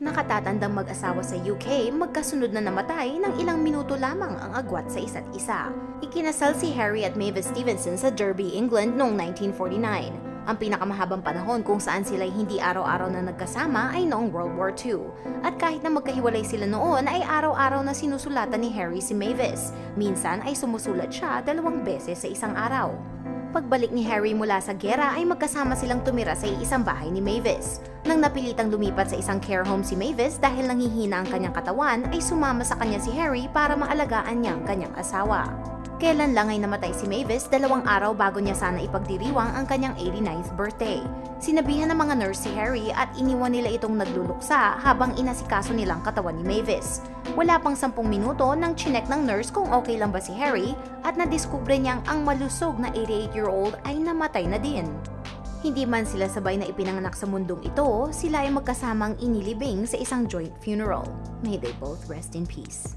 Nakatatandang mag-asawa sa UK, magkasunod na namatay ng ilang minuto lamang ang agwat sa isa't isa. Ikinasal si Harry at Mavis Stevenson sa Derby, England noong 1949. Ang pinakamahabang panahon kung saan sila hindi araw-araw na nagkasama ay noong World War II. At kahit na magkahiwalay sila noon ay araw-araw na sinusulatan ni Harry si Mavis. Minsan ay sumusulat siya dalawang beses sa isang araw. Pagbalik ni Harry mula sa gera ay magkasama silang tumira sa isang bahay ni Mavis. Nang napilitang lumipat sa isang care home si Mavis dahil nanghihina ang kanyang katawan ay sumama sa kanya si Harry para maalagaan niya ang kanyang asawa. Kailan lang ay namatay si Mavis dalawang araw bago niya sana ipagdiriwang ang kanyang 89th birthday. Sinabihan ng mga nurse si Harry at iniwan nila itong nagluluksa habang inasikaso nilang katawan ni Mavis. Wala pang 10 minuto nang chinek ng nurse kung okay lang ba si Harry at nadiskubre niyang ang malusog na 88-year-old ay namatay na din. Hindi man sila sabay na ipinanganak sa mundong ito, sila ay magkasamang inilibing sa isang joint funeral. May they both rest in peace.